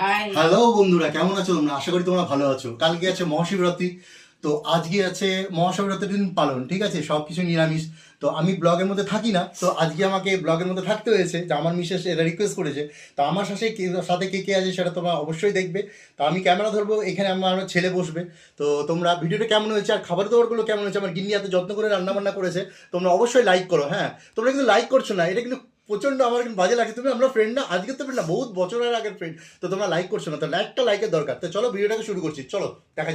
Hello বন্ধুরা, কেমন আছো তোমরা? আশা করি তোমরা ভালো আছো। কালকে আছে মহাশিবরাত্রি, তো আজকে আছে মহাশিবরাত্রির দিন পালন, ঠিক আছে? সব কিছু নিরামিষ। তো আমি ব্লগের মধ্যে থাকি না, তো আজকে আমাকে ব্লগের মধ্যে থাকতে হয়েছে। যে আমার মিসেস এটা রিকোয়েস্ট করেছে। তো আমার সাথে কে সাথে কে কে আছে সেটা তোমরা অবশ্যই দেখবে। তো আমি ক্যামেরা ধরবো, এখানে আমার ছেলে বসবে। তো তোমরা ভিডিওটা কেমন হয়েছে আর খাবার দাবারগুলো কেমন হয়েছে? আমার গিন্নি এত যত্ন করে রান্না বান্না করেছে, তোমরা অবশ্যই লাইক করো হ্যাঁ? তোমরা কিন্তু লাইক করছ না, এটা কিন্তু প্রচণ্ড আমার কিন্তু বাজে লাগে তুমি আমরা ফ্রেন্ড না আজকে তো ফ্রেন্ড না বহুত বছরের আগের ফ্রেন্ড তো তোমরা লাইক করছ না তো একটা লাইকের দরকার। তো চলো ভিডিওটাকে শুরু করছি চলো দেখা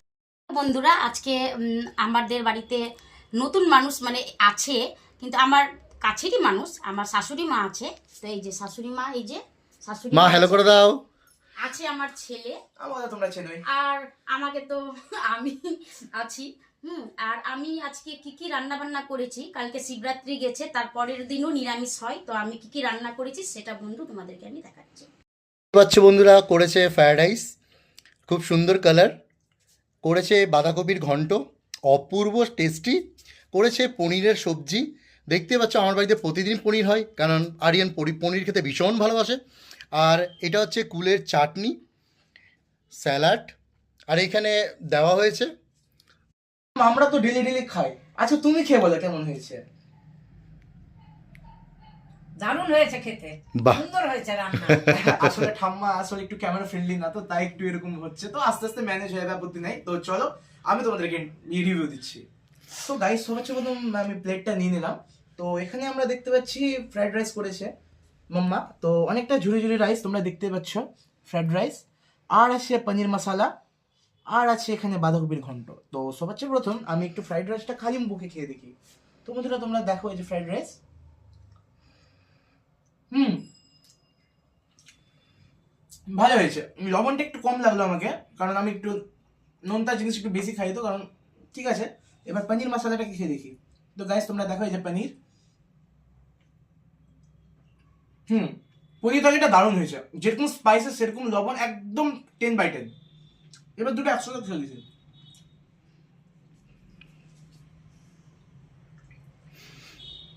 বন্ধুরা আজকে আমাদের বাড়িতে নতুন মানুষ মানে আছে কিন্তু আমার কাছেরই মানুষ আমার শাশুড়ি মা আছে। তো এই যে শাশুড়ি মা এই যে শাশুড়ি মা হ্যালো করে দাও। আছে আমার ছেলে। আমাদের তোমরা চেনোই আর আমাকে তো আমি আছি। হুম, আর আমি আজকে কি কি রান্না বান্না করেছি? কালকে শিবরাত্রি গেছে, তারপরের দিনও নিরামিষ হয়, তো আমি কি কি রান্না করেছি সেটা বন্ধু তোমাদেরকে আমি দেখাচ্ছি। পাচ্ছ বন্ধুরা, করেছে ফ্রায়েড রাইস খুব সুন্দর কালার করেছে বাঁধাকপির ঘন্ট, অপূর্ব টেস্টি করেছে পনিরের সবজি, দেখতে পাচ্ছ আমার বাড়িতে প্রতিদিন পনির হয়, কারণ আরিয়ান পনির খেতে ভীষণ ভালোবাসে, আর এটা হচ্ছে কুলের চাটনি, স্যালাড, আর এখানে দেওয়া হয়েছে আমরা তো ডেলি ডেলি খাই। আচ্ছা তুমি খেয়ে বলো কেমন হয়েছে? দারুণ হয়েছে খেতে। সুন্দর হয়েছে রান্না। আসলে ঠাম্মা আসলে একটু ক্যামেরা ফ্রেন্ডলি না তো তাই একটু এরকম হচ্ছে। তো আস্তে আস্তে ম্যানেজ হয়ে যাবে আপত্তি নাই। তো চলো আমি তোমাদেরকে রিভিউ দিচ্ছি। তো গাইস সবার প্রথম আমি প্লেটটা নিয়ে নিলাম। তো এখানে আমরা দেখতে পাচ্ছি ফ্রাইড রাইস করেছে মাম্মা। তো অনেকটা ঝুড়ি ঝুড়ি রাইস তোমরা দেখতে পাচ্ছ ফ্রাইড রাইস আর আছে পনির মশালা। আর আছে এখানে বাঁধাকপির ঘন্ট। তো সবার চেয়ে প্রথম আমি একটু ফ্রাইড রাইসটা খালি বুকে খেয়ে দেখি। তো বন্ধুরা, তোমরা দেখো এই যে ফ্রাইড রাইস হুম। ভালো হয়েছে। লবণটা একটু কম লাগল আমাকে, কারণ আমি একটু নোনতা জিনিস একটু বেশি খাই তো, কারণ ঠিক আছে, এবার পনির মশলাটা খেয়ে দেখি। তো গাইস তোমরা দেখো এই যে পনির। হুম। পনির তরকারিটা দারুণ হয়েছে। যেরকম স্পাইসেস সেরকম লবণ একদম টেন বাই টেন এবার দুটো একসাথে দিয়েছি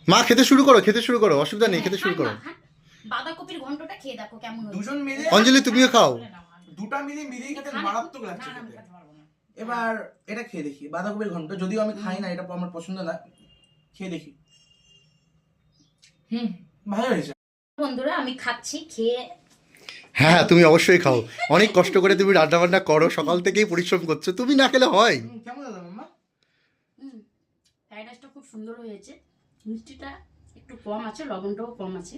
মা খেতে শুরু করো খেতে শুরু করো অসুবিধা নেই খেতে শুরু করো। হ্যাঁ, হ্যাঁ, বাঁধাকপির ঘন্টটা খেয়ে দেখো কেমন দুজন মিলে অঞ্জলি তুমিও খাও। দুটা মিলে মিলিয়ে খেতে মারাত্মক লাগছে না, না, খেতে। খেতে পারব এবার এটা খেয়ে দেখি বাঁধাকপির ঘন্ট যদিও আমি খাই না এটা আমার পছন্দ না খেয়ে দেখি। হুম। ভালো হয়েছে। বন্ধুরা আমি খাচ্ছি খেয়ে হ্যাঁ হ্যাঁ তুমি অবশ্যই খাও। অনেক কষ্ট করে তুমি রান্না বান্না করো সকাল থেকেই পরিশ্রম করছ। তুমি না খেলে হয়। কেমন দাদা মাম্মা? হুম ফ্রাইড রাইসটা খুব সুন্দর হয়েছে। মিষ্টিটা একটু কম আছে লবণটাও কম আছে।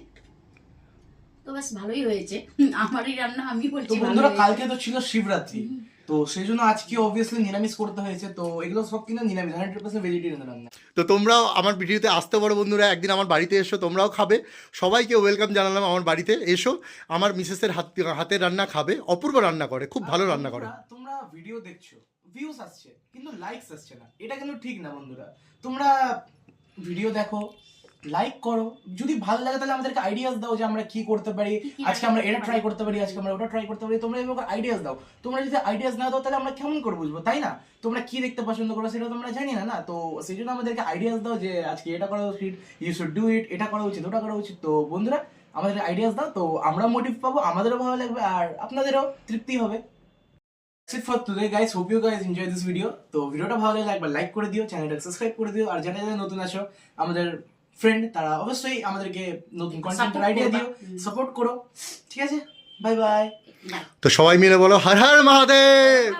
তো বেশ ভালোই হয়েছে। আমারই রান্না আমি বলছি বন্ধুরা কালকে তো ছিল শিবরাত্রি। তো সেই জন্য আজকে অবভিয়াসলি নিরামিষ করতে হয়েছে তো এগুলো সব কিন্তু নিরামিষ হান্ড্রেড পার্সেন্ট ভেজিটেরিয়ান রান্না। তো তোমরাও আমার ভিডিওতে আসতে পারো বন্ধুরা একদিন আমার বাড়িতে এসো তোমরাও খাবে। সবাইকে ওয়েলকাম জানালাম আমার বাড়িতে এসো। আমার মিসেসের হাত হাতের রান্না খাবে অপূর্ব রান্না করে খুব ভালো রান্না করে। তোমরা ভিডিও দেখছ ভিউজ আসছে কিন্তু লাইকস আসছে না এটা কিন্তু ঠিক না বন্ধুরা। তোমরা ভিডিও দেখো লাইক করো। যদি ভালো লাগে তাহলে আমাদেরকে আইডিয়াস দাও যে আমরা কি করতে পারি। আজকে আমরা এটা ট্রাই করতে পারি আজকে আমরা ওটা ট্রাই করতে পারি। তোমরা এভাবে আইডিয়াস দাও। তোমরা যদি আইডিয়াস না দাও তাহলে আমরা কেমন করে বুঝব তাই না? তোমরা কি দেখতে পছন্দ করো সেটা তোমরা জানি না না? তো সেই জন্য আমাদেরকে আইডিয়াস দাও যে আজকে এটা করা উচিত ইউ শুড ডু ইট এটা করা উচিত ওটা করা উচিত। তো বন্ধুরা আমাদের আইডিয়াস দাও। তো আমরা মোটিভ পাবো আমাদেরও ভালো লাগবে আর আপনাদেরও তৃপ্তি হবে। That's for for guys hope you guys enjoy this video. তো ভিডিওটা ভালো লাগলে একবার লাইক করে দিও চ্যানেলটা সাবস্ক্রাইব করে দিও। আর যারা নতুন আছো আমাদের ফ্রেন্ড তারা অবশ্যই আমাদেরকে নতুন কন্টেন্ট আইডিয়া দিও সাপোর্ট করো। ঠিক আছে? বাই বাই তো সবাই মিলে বলো হর হর মহাদেব!